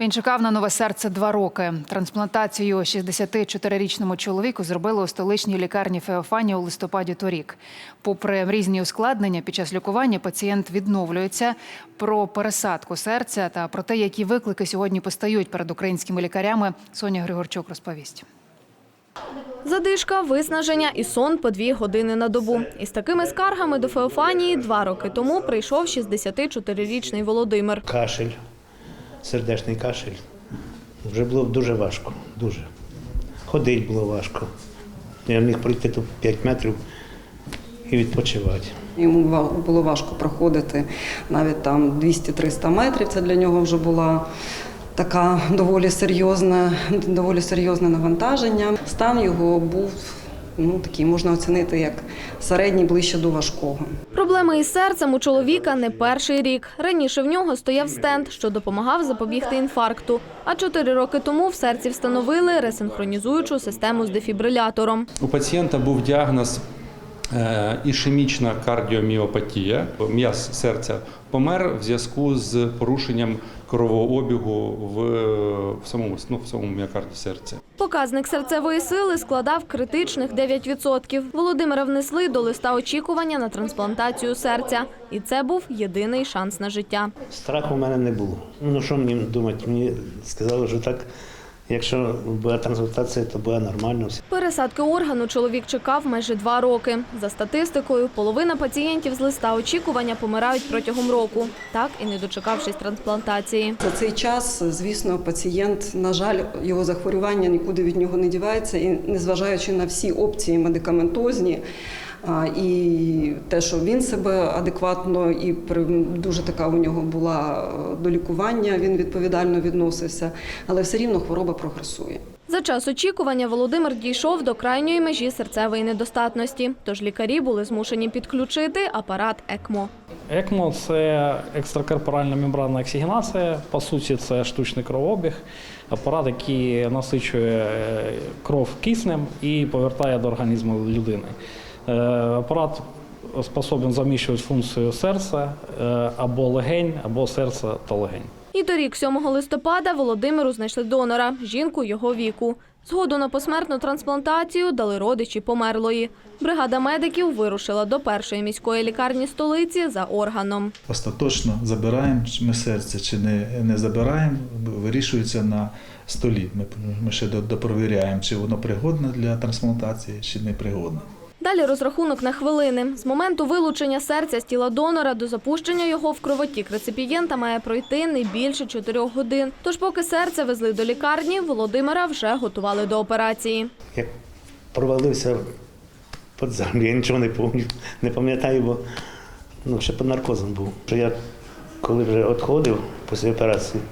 Він чекав на нове серце два роки. Трансплантацію 64-річному чоловіку зробили у столичній лікарні Феофані у листопаді торік. Попри різні ускладнення під час лікування, пацієнт відновлюється. Про пересадку серця та про те, які виклики сьогодні постають перед українськими лікарями, Соня Григорчук розповість. Задишка, виснаження і сон по дві години на добу. Із такими скаргами до Феофанії два роки тому прийшов 64-річний Володимир. Кашель, сердечний кашель. Вже було дуже важко, дуже. Ходити було важко. Я міг пройти тут 5 метрів і відпочивати. Йому було важко проходити навіть там 200-300 метрів. Це для нього вже була така доволі серйозна, доволі серйозне навантаження. Стан його був ну, такий, можна оцінити як середній ближче до важкого. Проблеми із серцем у чоловіка не перший рік. Раніше в нього стояв стенд, що допомагав запобігти інфаркту. А чотири роки тому в серці встановили ресинхронізуючу систему з дефібрилятором. У пацієнта був діагноз е, ішемічна кардіоміопатія. М'яз серця помер в зв'язку з порушенням кровообігу в, в самому ну, в самому міокарді серця. Показник серцевої сили складав критичних 9%. Володимира внесли до листа очікування на трансплантацію серця. І це був єдиний шанс на життя. Страху в мене не було. Ну що мені думати? Мені сказали, що так, якщо буде трансплантація, то буде нормально. Пересадки органу чоловік чекав майже два роки. За статистикою, половина пацієнтів з листа очікування помирають протягом року, так і не дочекавшись трансплантації. За цей час, звісно, пацієнт, на жаль, його захворювання нікуди від нього не дівається, і незважаючи на всі опції медикаментозні. І те, що він себе адекватно і при- дуже така у нього була е, до лікування, він відповідально відносився, але все рівно хвороба прогресує. За час очікування Володимир дійшов до крайньої межі серцевої недостатності, тож лікарі були змушені підключити апарат ЕКМО. ЕКМО це екстракорпоральна мембранна оксигенація. По суті, це штучний кровообіг, апарат, який насичує е, кров киснем і повертає до організму людини. Е, Апарат способен заміщувати функцію серця е, або легень, або серця та легень. І торік, 7 листопада, Володимиру знайшли донора – жінку його віку. Згоду на посмертну трансплантацію дали родичі померлої. Бригада медиків вирушила до першої міської лікарні столиці за органом. Остаточно забираємо ми серце чи не, не забираємо, вирішується на столі. Ми, ми ще до- допровіряємо, чи воно пригодне для трансплантації, чи не пригодне. Далі розрахунок на хвилини. З моменту вилучення серця з тіла донора до запущення його в кровотік реципієнта має пройти не більше 4 годин. Тож поки серце везли до лікарні, Володимира вже готували до операції. Як провалився під землю, я нічого не пам'ятаю, не пам'ятаю, бо ну, ще під наркозом був. Я коли вже відходив після операції,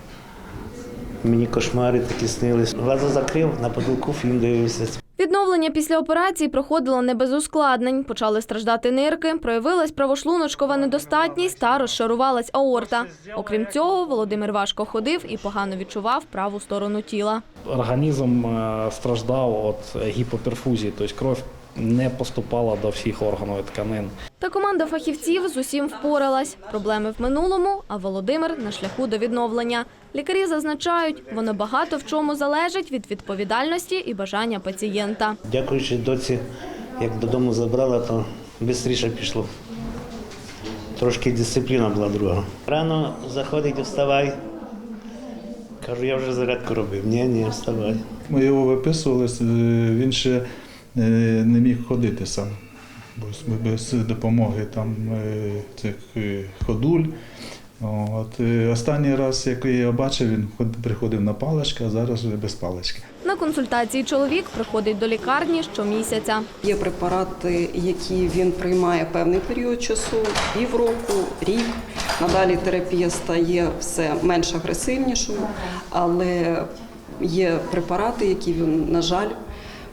мені кошмари такі снились. Глаза закрив, на потолку фільм дивився. Відновлення після операції проходило не без ускладнень. Почали страждати нирки, проявилась правошлуночкова недостатність та розшарувалась аорта. Окрім цього, Володимир важко ходив і погано відчував праву сторону тіла. Організм е, страждав від гіпоперфузії, тобто кров не поступала до всіх органів і тканин. Та команда фахівців з усім впоралась. Проблеми в минулому, а Володимир на шляху до відновлення. Лікарі зазначають, воно багато в чому залежить від відповідальності і бажання пацієнта. Дякуючи доці, як додому забрала, то швидше пішло. Трошки дисципліна була друга. Рано заходить, вставай. Кажу, я вже зарядку робив. Ні, ні, вставай. Ми його виписували, е, він ще не міг ходити сам. бо Без допомоги там е, цих е, ходуль. От, е, останній раз, як я його бачив, він ход- приходив на палички, а зараз вже без палички. На консультації чоловік приходить до лікарні щомісяця. Є препарати, які він приймає певний період часу, півроку, рік. Надалі терапія стає все менш агресивнішою, але є препарати, які він, на жаль,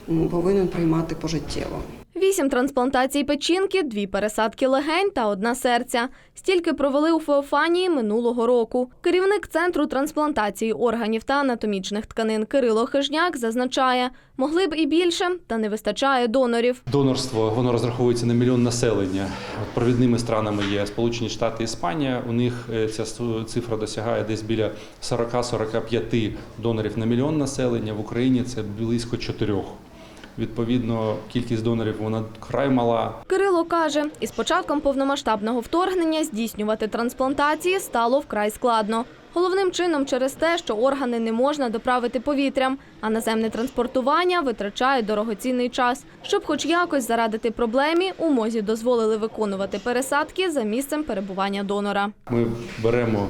повинен приймати пожиттєво. Вісім трансплантацій печінки, дві пересадки легень та одна серця. Стільки провели у Феофанії минулого року. Керівник центру трансплантації органів та анатомічних тканин Кирило Хижняк зазначає, могли б і більше, та не вистачає донорів. Донорство воно розраховується на мільйон населення. Провідними странами є Сполучені Штати і Іспанія. У них е, ця цифра досягає десь біля 40-45 донорів на мільйон населення. В Україні це близько 4. Відповідно, кількість донорів вона край мала. Кирило каже, із початком повномасштабного вторгнення здійснювати трансплантації стало вкрай складно. Головним чином через те, що органи не можна доправити повітрям, а наземне транспортування витрачає дорогоцінний час. Щоб хоч якось зарадити проблемі, у мозі дозволили виконувати пересадки за місцем перебування донора. Ми беремо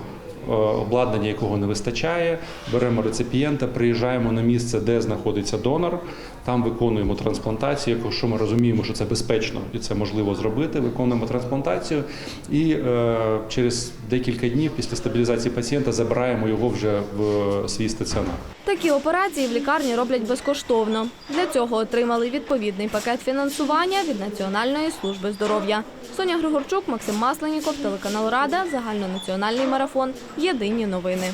е, обладнання, якого не вистачає, беремо реципієнта, приїжджаємо на місце, де знаходиться донор. Там виконуємо трансплантацію, якщо ми розуміємо, що це безпечно і це можливо зробити. Виконуємо трансплантацію і е, через декілька днів після стабілізації пацієнта забираємо його вже в свій стаціонар. Такі операції в лікарні роблять безкоштовно. Для цього отримали відповідний пакет фінансування від Національної служби здоров'я. Соня Григорчук, Максим Масленіков, телеканал Рада, загальнонаціональний марафон. Єдині новини.